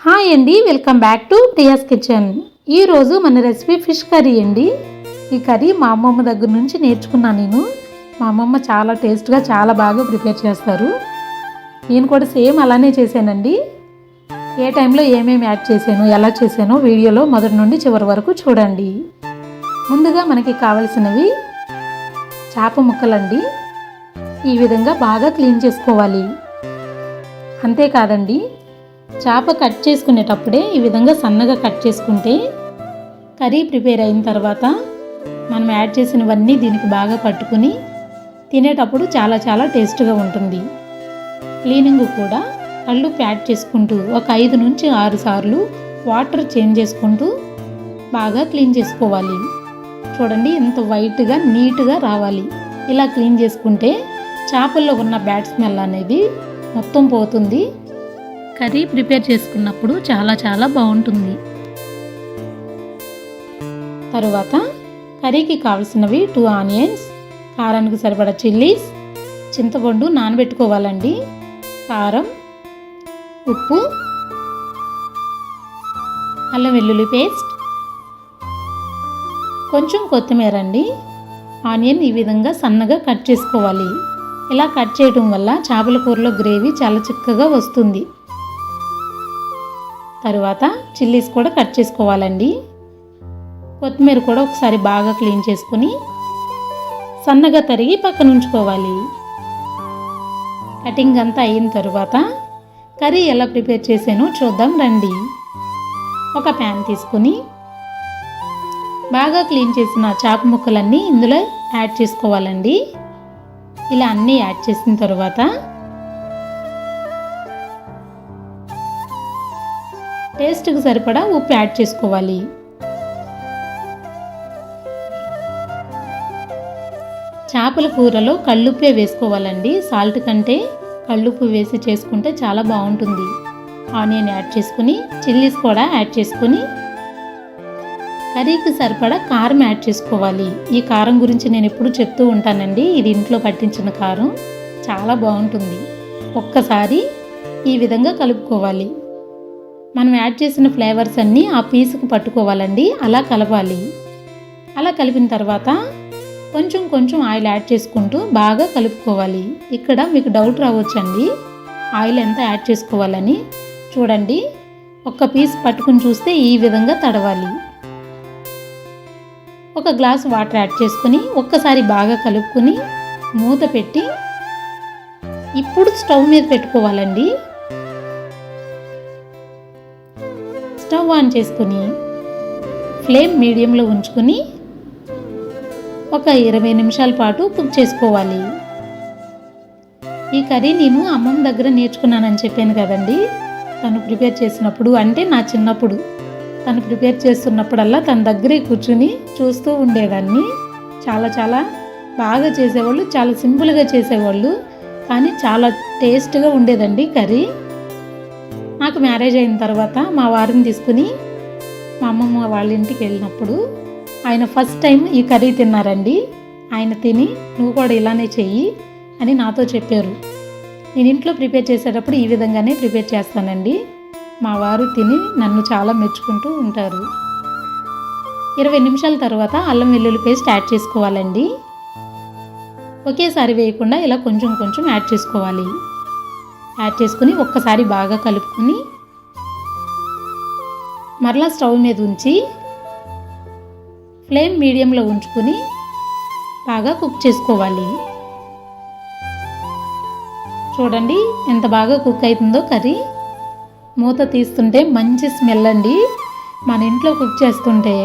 Hi అండి welcome back to Priya's kitchen. ఈరోజు మన రెసిపీ ఫిష్ కర్రీ అండి. ఈ కర్రీ మా అమ్మమ్మ దగ్గర నుంచి నేర్చుకున్నాను నేను. మా అమ్మమ్మ చాలా టేస్ట్గా చాలా బాగా ప్రిపేర్ చేస్తారు. నేను కూడా సేమ్ అలానే చేశానండి. ఏ టైంలో ఏమేమి యాడ్ చేశాను ఎలా చేశానో వీడియోలో మొదటి నుండి చివరి వరకు చూడండి. ముందుగా మనకి కావలసినవి చేప ముక్కలండి. ఈ విధంగా బాగా క్లీన్ చేసుకోవాలి. అంతేకాదండి చేప కట్ చేసుకునేటప్పుడే ఈ విధంగా సన్నగా కట్ చేసుకుంటే కర్రీ ప్రిపేర్ అయిన తర్వాత మనం యాడ్ చేసినవన్నీ దీనికి బాగా పట్టుకుని తినేటప్పుడు చాలా చాలా టేస్ట్గా ఉంటుంది. క్లీనింగ్ కూడా కళ్ళు ప్యాడ్ చేసుకుంటూ ఒక ఐదు నుంచి ఆరు సార్లు వాటర్ చేంజ్ చేసుకుంటూ బాగా క్లీన్ చేసుకోవాలి. చూడండి ఎంత వైట్గా నీట్గా రావాలి. ఇలా క్లీన్ చేసుకుంటే చేపల్లో ఉన్న బ్యాడ్ స్మెల్ అనేది మొత్తం పోతుంది. కర్రీ ప్రిపేర్ చేసుకున్నప్పుడు చాలా చాలా బాగుంటుంది. తరువాత కర్రీకి కావలసినవి టూ ఆనియన్స్ కారానికి సరిపడా చిల్లీస్ చింతపండు నానబెట్టుకోవాలండి. కారం ఉప్పు అల్లం వెల్లుల్లి పేస్ట్ కొంచెం కొత్తిమీర అండి ఆనియన్ ఈ విధంగా సన్నగా కట్ చేసుకోవాలి. ఇలా కట్ చేయడం వల్ల చేపల కూరలో గ్రేవీ చాలా చిక్కగా వస్తుంది. తర్వాత చిల్లీస్ కూడా కట్ చేసుకోవాలండి. కొత్తిమీర కూడా ఒకసారి బాగా క్లీన్ చేసుకుని సన్నగా తరిగి పక్కన ఉంచుకోవాలి. కటింగ్ అంతా అయిన తర్వాత కర్రీ ఎలా ప్రిపేర్ చేసానో చూద్దాం రండి. ఒక ప్యాన్ తీసుకుని బాగా క్లీన్ చేసిన చాకు ముక్కలన్నీ ఇందులో యాడ్ చేసుకోవాలండి. ఇలా అన్నీ యాడ్ చేసిన తర్వాత టేస్ట్కి సరిపడా ఉప్పు యాడ్ చేసుకోవాలి. చేపల కూరలో కళ్ళుప్పే వేసుకోవాలండి. సాల్ట్ కంటే కళ్ళుప్పు వేసి చేసుకుంటే చాలా బాగుంటుంది. ఆనియన్ యాడ్ చేసుకుని చిల్లీస్ కూడా యాడ్ చేసుకుని కర్రీకి సరిపడా కారం యాడ్ చేసుకోవాలి. ఈ కారం గురించి నేను ఎప్పుడు చెప్తూ ఉంటానండి. ఇది ఇంట్లో పట్టించిన కారం. చాలా బాగుంటుంది. ఒక్కసారి ఈ విధంగా కలుపుకోవాలి. మనం యాడ్ చేసిన ఫ్లేవర్స్ అన్నీ ఆ పీసుకు పట్టుకోవాలండి. అలా కలపాలి. అలా కలిపిన తర్వాత కొంచెం కొంచెం ఆయిల్ యాడ్ చేసుకుంటూ బాగా కలుపుకోవాలి. ఇక్కడ మీకు డౌట్ రావచ్చండి. ఆయిల్ ఎంత యాడ్ చేసుకోవాలని చూడండి. ఒక్క పీస్ పట్టుకుని చూస్తే ఈ విధంగా తడవాలి. ఒక గ్లాస్ వాటర్ యాడ్ చేసుకుని ఒక్కసారి బాగా కలుపుకొని మూత పెట్టి ఇప్పుడు స్టవ్ మీద పెట్టుకోవాలండి. స్టవ్ ఆన్ చేసుకుని ఫ్లేమ్ మీడియంలో ఉంచుకుని ఒక ఇరవై నిమిషాల పాటు కుక్ చేసుకోవాలి. ఈ కర్రీ నేను అమ్మమ్మ దగ్గర నేర్చుకున్నానని చెప్పాను కదండి. తను ప్రిపేర్ చేసినప్పుడు అంటే నా చిన్నప్పుడు. తను ప్రిపేర్ చేస్తున్నప్పుడల్లా తన దగ్గరే కూర్చుని చూస్తూ ఉండేదాన్ని. చాలా చాలా బాగా చేసేవాళ్ళు చాలా సింపుల్గా చేసేవాళ్ళు కానీ చాలా టేస్ట్గా ఉండేదండి కర్రీ. నాకు మ్యారేజ్ అయిన తర్వాత మా వారిని తీసుకుని మా అమ్మమ్మ వాళ్ళ ఇంటికి వెళ్ళినప్పుడు ఆయన ఫస్ట్ టైం ఈ కర్రీ తిన్నారండి. ఆయన తిని నువ్వు కూడా ఇలానే చెయ్యి అని నాతో చెప్పారు. నేను ఇంట్లో ప్రిపేర్ చేసేటప్పుడు ఈ విధంగానే ప్రిపేర్ చేస్తానండి. మా వారు తిని నన్ను చాలా మెచ్చుకుంటూ ఉంటారు. ఇరవై నిమిషాల తర్వాత అల్లం వెల్లుల్లి పేస్ట్ యాడ్ చేసుకోవాలండి. ఒకేసారి వేయకుండా ఇలా కొంచెం కొంచెం యాడ్ చేసుకోవాలి. యాడ్ చేసుకుని ఒక్కసారి బాగా కలుపుకొని మరలా స్టవ్ మీద ఉంచి ఫ్లేమ్ మీడియంలో ఉంచుకుని బాగా కుక్ చేసుకోవాలి. చూడండి ఎంత బాగా కుక్ అవుతుందో కర్రీ. మూత తీస్తుంటే మంచి స్మెల్ అండి. మన ఇంట్లో కుక్ చేస్తుంటే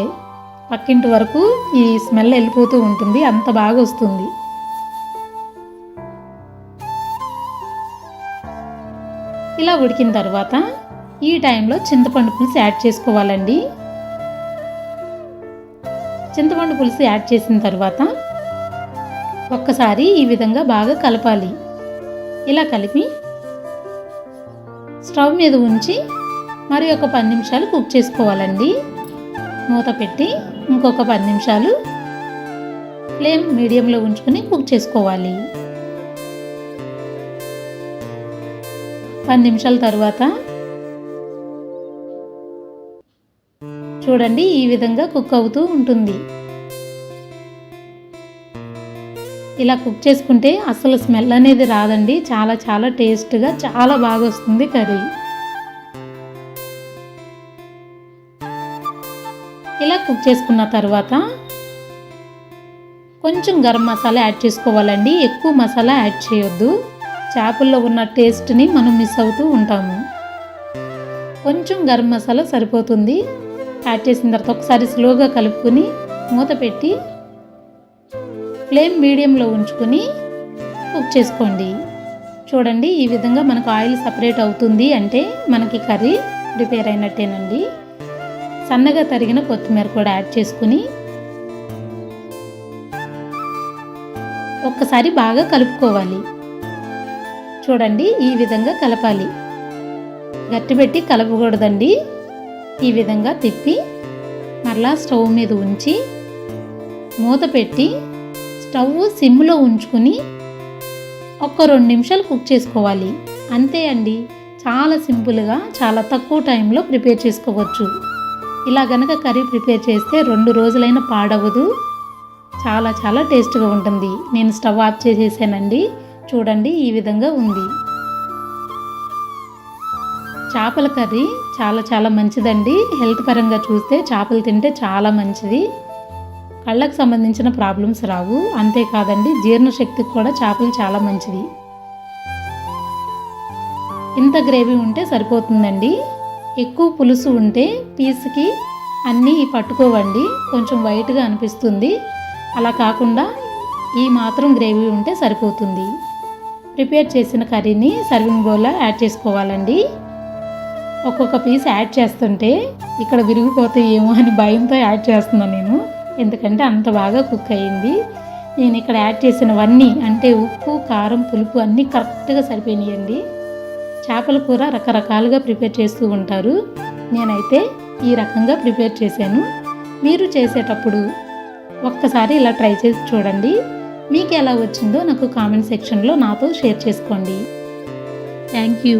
పక్కింటి వరకు ఈ స్మెల్ వెళ్ళిపోతూ ఉంటుంది అంత బాగా వస్తుంది. ఇలా ఉడికిన తర్వాత ఈ టైంలో చింతపండు పులుసు యాడ్ చేసుకోవాలండి. చింతపండు పులుసు యాడ్ చేసిన తర్వాత ఒక్కసారి ఈ విధంగా బాగా కలపాలి. ఇలా కలిపి స్టవ్ మీద ఉంచి మరి ఒక పది నిమిషాలు కుక్ చేసుకోవాలండి. మూత పెట్టి ఇంకొక పది నిమిషాలు ఫ్లేమ్ మీడియంలో ఉంచుకొని కుక్ చేసుకోవాలి. పది నిమిషాల తర్వాత చూడండి ఈ విధంగా కుక్ అవుతూ ఉంటుంది. ఇలా కుక్ చేసుకుంటే అసలు స్మెల్ అనేది రాదండి. చాలా చాలా టేస్ట్గా చాలా బాగా వస్తుంది కర్రీ. ఇలా కుక్ చేసుకున్న తర్వాత కొంచెం గరం మసాలా యాడ్ చేసుకోవాలండి. ఎక్కువ మసాలా యాడ్ చేయొద్దు. చేపల్లో ఉన్న టేస్ట్ని మనం మిస్ అవుతూ ఉంటాము. కొంచెం గరం మసాలా సరిపోతుంది. యాడ్ చేసిన తర్వాత ఒకసారి స్లోగా కలుపుకొని మూత పెట్టి ఫ్లేమ్ మీడియంలో ఉంచుకొని కుక్ చేసుకోండి. చూడండి ఈ విధంగా మనకు ఆయిల్ సపరేట్ అవుతుంది అంటే మనకి కర్రీ ప్రిపేర్ అయినట్టేనండి. సన్నగా తరిగిన కొత్తిమీర కూడా యాడ్ చేసుకుని ఒక్కసారి బాగా కలుపుకోవాలి. చూడండి ఈ విధంగా కలపాలి. గట్టిపెట్టి కలపకూడదండి. ఈ విధంగా తిప్పి మరలా స్టవ్ మీద ఉంచి మూత పెట్టి స్టవ్ సిమ్లో ఉంచుకుని ఒక రెండు నిమిషాలు కుక్ చేసుకోవాలి. అంతే అండి. చాలా సింపుల్గా చాలా తక్కువ టైంలో ప్రిపేర్ చేసుకోవచ్చు. ఇలా గనక కర్రీ ప్రిపేర్ చేస్తే రెండు రోజులైనా పాడవదు. చాలా చాలా టేస్ట్గా ఉంటుంది. నేను స్టవ్ ఆఫ్ చేసేసానండి. చూడండి ఈ విధంగా ఉంది. చేపల కర్రీ చాలా చాలా మంచిదండి. హెల్త్ పరంగా చూస్తే చేపలు తింటే చాలా మంచిది. కళ్ళకు సంబంధించిన ప్రాబ్లమ్స్ రావు. అంతేకాదండి జీర్ణశక్తికి కూడా చేపలు చాలా మంచిది. ఇంత గ్రేవీ ఉంటే సరిపోతుందండి. ఎక్కువ పులుసు ఉంటే పీస్కి అన్నీ పట్టుకోవండి. కొంచెం వైట్గా అనిపిస్తుంది. అలా కాకుండా ఈ మాత్రం గ్రేవీ ఉంటే సరిపోతుంది. ప్రిపేర్ చేసిన కర్రీని సర్వింగ్ బౌల్లో యాడ్ చేసుకోవాలండి. ఒక్కొక్క పీస్ యాడ్ చేస్తుంటే ఇక్కడ విరిగిపోతే ఏమో అని భయంతో యాడ్ చేస్తున్నాను నేను. ఎందుకంటే అంత బాగా కుక్ అయ్యింది. నేను ఇక్కడ యాడ్ చేసినవన్నీ అంటే ఉప్పు కారం పులుపు అన్నీ కరెక్ట్గా సరిపోయినాయండి. చేపల కూర రకరకాలుగా ప్రిపేర్ చేస్తూ ఉంటారు. నేనైతే ఈ రకంగా ప్రిపేర్ చేశాను. మీరు చేసేటప్పుడు ఒక్కసారి ఇలా ట్రై చేసి చూడండి. మీకు ఎలా వచ్చిందో నాకు కామెంట్ సెక్షన్లో నాతో షేర్ చేసుకోండి. Thank you.